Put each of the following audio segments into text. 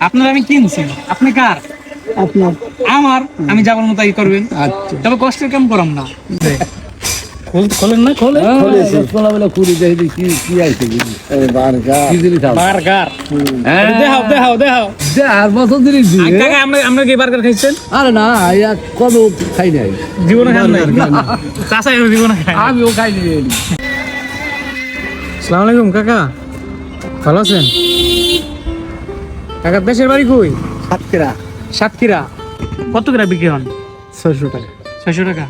আপনার আমি কিনছি আপনি কার? আপনার। আমার? আমি যাবার মতো তাই করবেন। আচ্ছা। তবে কষ্টের কাম করাম না? খোলেন না খোলে বার্গার। দেখাও দেখাও দেখাও। আর কাকা আমরা আমরা কি বার্গার খাইছেন? আরে না ইয়া কত খাই নাই। জীবনে খান নাই? চাচা জীবনে খাই আমিও খাই নাই। আসসালামু আলাইকুম কাকা। ভালো আছেন? কাকা দেশের বাড়ি কই? সাতক্ষীরা। সাতক্ষীরা। কত করে বিক্রি হন? ছয়শো টাকা। ছয়শো টাকা?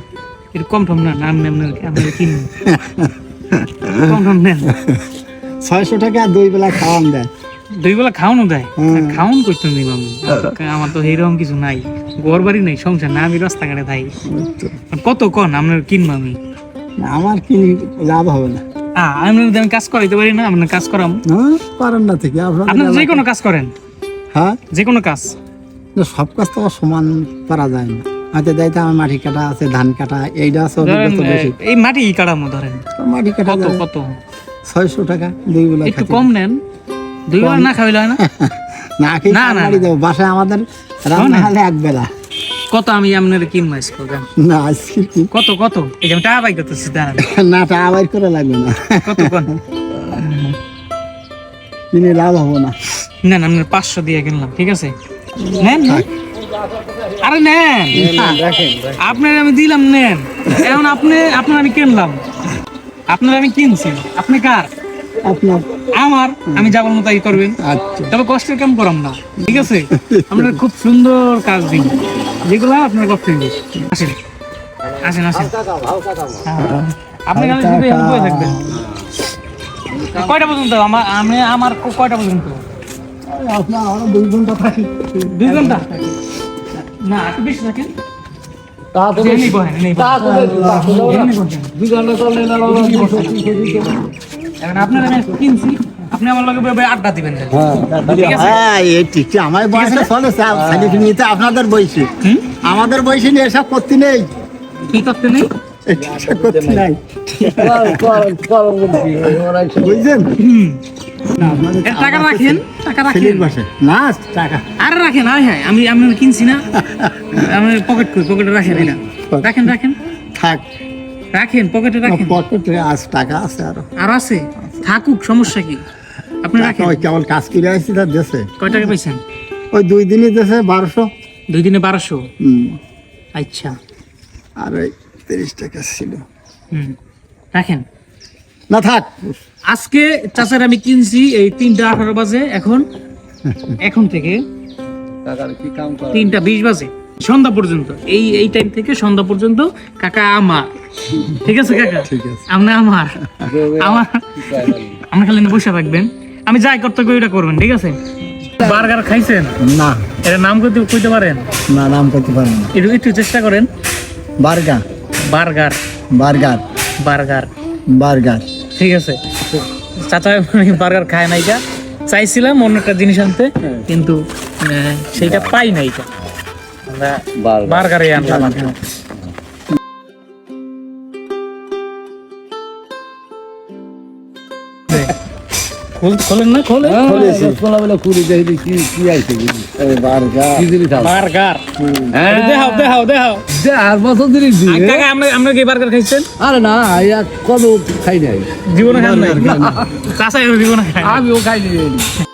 একটু কম টম না নাম নেন আপনার কিনুন কম টম নেন। ছয়শো টাকা দুই বেলা খাওয়ান দেয়। দুই বেলা খাওয়ানো দেয়? খাওয়ান করতেন দিন আমি আমার তো এইরকম কিছু নাই। ঘর বাড়ি নাই সংসার না আমি রাস্তাঘাটে থাই। কত কন? আপনার কিনবো আমি আমার কিনি লাভ হবে না। আমি কাজ করাইতে পারি না আপনার কাজ করাম। হ্যাঁ পারেন না থেকে আপনার আপনার যে কোনো কাজ করেন। হ্যাঁ? যে কোনো কাজ সব কাজ তো সমান করা যায় না। হয়তো দায়িত্ব আমার মাটি কাটা আছে ধান কাটা এইটা আছে বেশি। এই মাটি কাটামো ধরেন? মাটি কাটা কত কত? ছয়শো টাকা দুই বেলা একটু কম নেন। দুই বেলা না খাইলে হয় না? না খেয়ে না, না, দেবো। বাসায় আমাদের রান্না হলে এক বেলা। কত আমি আপনার কিনবো আজকে জান। না আজকে কি? কত কত? এই যে টাকা পাই করতেছি দাঁড়ান। না টা আবার করে লাগবে না। কত কন? কিনে লাভ হব না। নেন আপনার পাঁচশো দিয়ে কিনলাম ঠিক আছে? নেন। আরে নেন! আপনার আমি দিলাম নেন। এখন আপনি আপনার আমি কিনলাম। আপনার আমি কিনছি। আপনি কার? আপনার। আমার আমি যাবার মতো তাই করবেন। আচ্ছা। তবে কষ্টের কাম করাম না ঠিক আছে? আপনার খুব সুন্দর কাজ দিন। যেগুলো আপনার করতে হবে আসেন আসেন আসেন। আপনি এখানে থাকবেন। কয়টা পর্যন্ত? আমার আমি আমার কয়টা পর্যন্ত? আপনার আরও দুই ঘণ্টা থাকি। দুই ঘণ্টা? না একটু বেশি থাকেন? হ্যাঁ আপনাদের বয়সে? আমাদের বয়সে নিয়ে এসব করতে নেই। কি করতে নেই? করতে নাই। বুঝছেন? হুম। না, আপনাদের এ, টাকা রাখেন টাকা রাখেন। না টাকা। আরে রাখেন আয় হ্যাঁ আমি আপনার কিনছি না। আমি পকেট করি পকেটে রাখেন এটা রাখেন রাখেন। থাক। রাখেন পকেটে রাখেন। পকেটে আজ টাকা আছে আরও। আর আছে? থাকুক সমস্যা কি? আপনি রাখেন। ওই কেবল কাজ করে আসছি তার দেশে। কয় টাকা পাইছেন? ওই দুই দিনই দেশে বারোশো। দুই দিনে বারোশো? হুম, আচ্ছা। আর ওই তিরিশ টাকা ছিল। হুম। রাখেন। না থাক। আজকে চাচার আমি কিনছি এই তিনটা আঠারো বাজে এখন। এখন থেকে তিনটা বিশ বাজে। সন্ধ্যা পর্যন্ত। এই এই টাইম থেকে সন্ধ্যা পর্যন্ত কাকা আমার। ঠিক আছে কাকা? ঠিক আছে। আপনি আমার। আমার আপনি খালি বসে থাকবেন। আমি যাই করতে কই ওটা করবেন ঠিক আছে? বার্গার খাইছেন? না। এটা নাম কইতে কইতে পারেন? না নাম করতে পারেন না। একটু একটু চেষ্টা করেন। Burger. Burger. Burger. Burger. Burger. ঠিক আছে। চাচা বার্গার খায় নাইকা চাইছিলাম অন্য একটা জিনিস আনতে কিন্তু সেইটা পাই নাইকা আমরা বার্গারে। আনলাম। আর কি। খোল- খোলেন। না খোলে বার্গার। বার্গার। দেখাও দেখাও দেখাও। আর বছর দিনই আর কাকা আমরা আমরা কি বার্গার খাইছেন? আরে না ইয়া কত খাই নাই। জীবনে খান নাই? চাচা জীবনে খায় আমিও খাই নাই।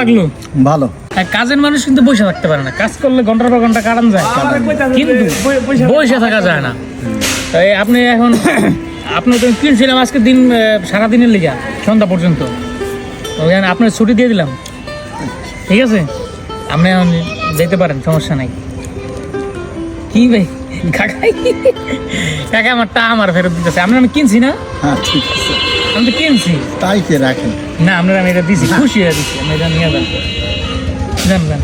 লাগল? ভালো। কাজের মানুষ কিন্তু বসে থাকতে পারে না। কাজ করলে ঘণ্টার পর ঘণ্টা কাটান যায়। কিন্তু বসে থাকা যায় না। তাই আপনি এখন আপনি তো কিনছিলাম আজকে দিন সারাদিনের লিগা সন্ধ্যা পর্যন্ত। আপনার ছুটি দিয়ে দিলাম। ঠিক আছে? আপনি এখন যেতে পারেন সমস্যা নাই। কি ভাই? কাকাই? কাকা আমার টা আমার ফেরত দিতেছে। আপনার আমি কিনছি না? হ্যাঁ ঠিক আছে। আমি তো কিনছি। তাই কে রাখেন? না আমরা আমি এটা দিছি। খুশি হয়ে দিচ্ছি আমি এটা নিয়ে যান যান যান।